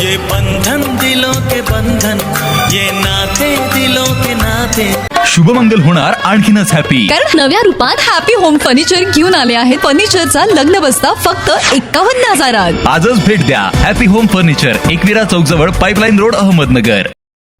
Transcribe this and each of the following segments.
ये बंधन दिलों के बंधन ये नाते दिलों के नाते। शुभमंगल होणार आणखीनच हॅपी कारण नव्या रूपात हॅपी होम फर्निचर घेऊन आले आहेत. फर्निचरचा लग्न बसता फक्त एकावन्न हजारात. आजच भेट द्या. हॅपी होम फर्निचर एकविरा चौक जवळ पाईपलाईन रोड अहमदनगर.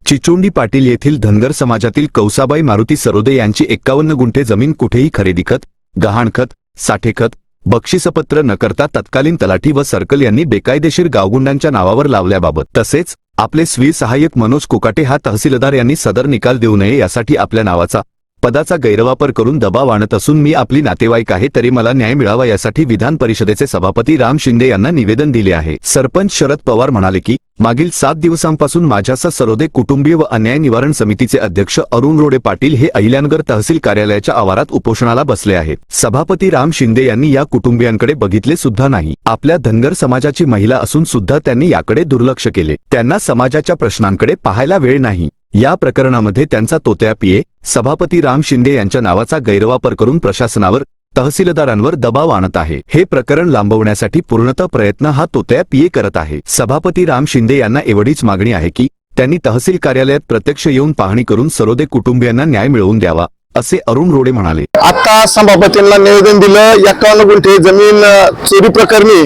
चिचोंडी पाटील येथील धनगर समाजातील कौसाबाई मारुती सरोदे यांची एक्कावन्न गुंठे जमीन कुठेही खरेदी खत गहाणखत साठेखत बक्षिसपत्र न करता तत्कालीन तलाठी व सर्कल यांनी बेकायदेशीर गावगुंडांच्या नावावर लावल्याबाबत तसेच आपले स्वी सहाय्यक मनोज कोकाटे हा तहसीलदार यांनी सदर निकाल देऊ नये यासाठी आपल्या नावाचा पदाचा गैरवापर करून दबाव आणत असून मी आपली नातेवाईक आहे तरी मला न्याय मिळावा यासाठी विधान परिषदेचे सभापती राम शिंदे यांना निवेदन दिले आहे. सरपंच शरद पवार म्हणाले की मागील सात दिवसांपासून माझ्यासह सरोदे कुटुंबीय व अन्याय निवारण समितीचे अध्यक्ष अरुण रोडे पाटील हे अहिल्यानगर तहसील कार्यालयाच्या आवारात उपोषणाला बसले आहेत सभापती राम शिंदे यांनी या कुटुंबियांकडे बघितले सुद्धा नाही. आपल्या धनगर समाजाची महिला असून सुद्धा त्यांनी याकडे दुर्लक्ष केले. त्यांना समाजाच्या प्रश्नांकडे पाहायला वेळ नाही. या प्रकरणामध्ये त्यांचा तोत्या पिये सभापती राम शिंदे यांच्या नावाचा गैरवापर करून प्रशासनावर तहसीलदारांवर दबाव आणत आहे. हे प्रकरण लांबवण्यासाठी पूर्णतः प्रयत्न हा तोत्या पिये करत आहे. सभापती राम शिंदे यांना एवढीच मागणी आहे की त्यांनी तहसील कार्यालयात प्रत्यक्ष येऊन पाहणी करून सरोदे कुटुंबियांना न्याय मिळवून द्यावा. असे अरुण रोडे म्हणाले. आता सभापतींना निवेदन दिलं एकावन्न गुंठे जमीन चोरी प्रकरणी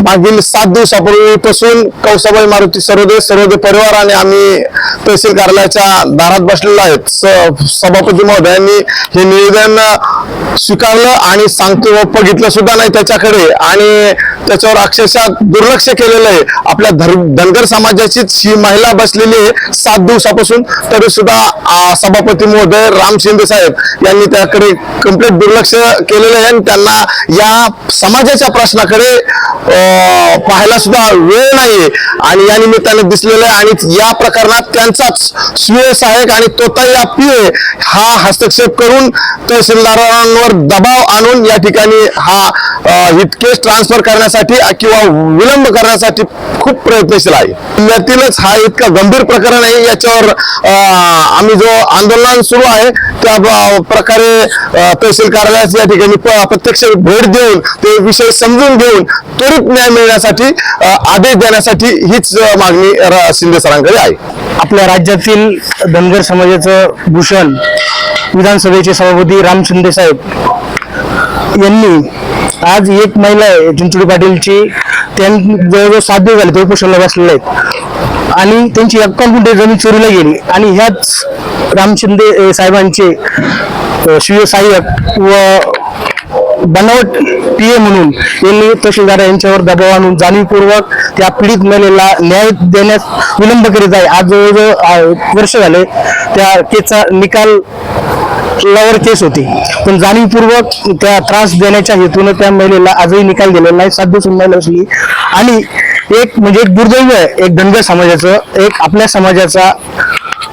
मागील सात दिवसापूर्वीपासून कौसाबाई मारुती सरोदे सरोदे परिवार आणि आम्ही तहसील कार्यालयाच्या दारात बसलेलो आहेत. स- सभापती महोदयांनी हे निवेदन स्वीकारलं आणि सांगतो व बघितलं सुद्धा नाही त्याच्याकडे. आणि त्याच्यावर अक्षरशः दुर्लक्ष केलेलं आहे. आपल्या धर धनगर समाजाचीच ही महिला बसलेली आहे सात दिवसापासून. तरी सुद्धा सभापती महोदय राम शिंदे साहेब यांनी त्याकडे कंप्लीट दुर्लक्ष केलेलं आहे. आणि त्यांना या समाजाच्या प्रश्नाकडे पाहायला सुद्धा वेळ नाहीये. आणि या निमित्ताने दिसलेलं आहे. आणि या प्रकरणात त्यांचाच स्वीय सहाय्यक आणि तोताया पिये हा हस्तक्षेप करून तहसीलदारांवर दबाव आणून या ठिकाणी हा अ, ट्रान्सफर करण्यासाठी किंवा विलंब करण्यासाठी खूप प्रयत्नशील आहे. जिल्ह्यातीलच हा इतका गंभीर प्रकरण आहे. याच्यावर आम्ही जो आंदोलन सुरू आहे त्या प्रकारे तहसील कार्यालयात या ठिकाणी प्रत्यक्ष भेट देऊन ते विषय समजून घेऊन त्वरित न्याय मिळण्यासाठी आदेश देण्यासाठी हीच मागणी शिंदे सरांकडे आहे. आपल्या राज्यातील धनगर समाजाचं भूषण विधानसभेचे सभापती राम शिंदे साहेब यांनी आज एक महिला आहे चिंचोडी पाटीलची. त्यांनी जवळजवळ सात दिवस झाले ते उपोषणाला बसलेले आहेत आणि त्यांची एक्कावन्न गुंठे जमीन चोरीला गेली. आणि ह्याच राम शिंदे साहेबांचे शिवसहाय्यक व बनावट पीए म्हणून यांनी तहसीलदार यांच्यावर दबाव आणून जाणीवपूर्वक त्या पीडित महिलेला न्याय देण्यास विलंब करीत आहे. आज जवळजवळ वर्ष झाले त्या केसचा निकाल लवर केस होती. पण जाणीवपूर्वक त्या त्रास देण्याच्या हेतून त्या महिलेला आजही निकाल दिलेला नाही साध्य सुनवाई नसली आणि एक म्हणजे एक दुर्दैव आहे एक धनगर समाजाचं एक आपल्या समाजाचा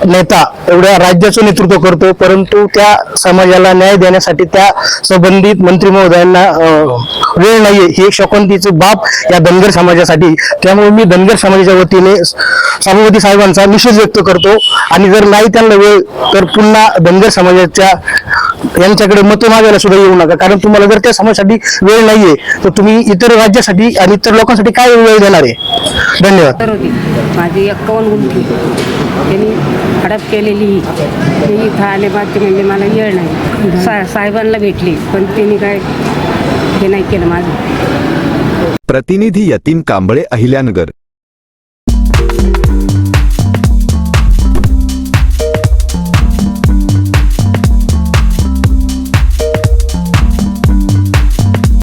नेता एवढ्या राज्याचं नेतृत्व करतो परंतु त्या समाजाला न्याय देण्यासाठी त्या संबंधित मंत्री महोदयांना वेळ नाहीये. ही एक शोकांतीचं बाब या धनगर समाजासाठी. त्यामुळे मी धनगर समाजाच्या वतीने सभापती साहेबांचा निषेध व्यक्त करतो. आणि जर नाही त्यांना वेळ तर पुन्हा धनगर समाजाच्या यांच्याकडे मते मागायला सुद्धा येऊ नका. कारण तुम्हाला जर त्या समाजासाठी वेळ नाहीये तर तुम्ही इतर राज्यासाठी आणि इतर लोकांसाठी काय वेळ देणार आहे? धन्यवाद. माझी एक्कावन्न गुंठी. त्यांनी हडप केलेली ते इथं आले ते म्हणजे मला येळ नाही. सा साहेबांना भेटली पण त्यांनी काय हे नाही केलं माझं. प्रतिनिधी यतीम कांबळे अहिल्यानगर.